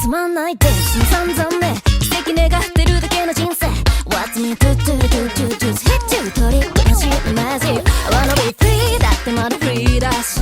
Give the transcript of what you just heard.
つまんないです散々ね奇跡願ってるだけの人生 What's me to do do do do ヘッジを取りマしマジ I wanna be free だってまだ free だし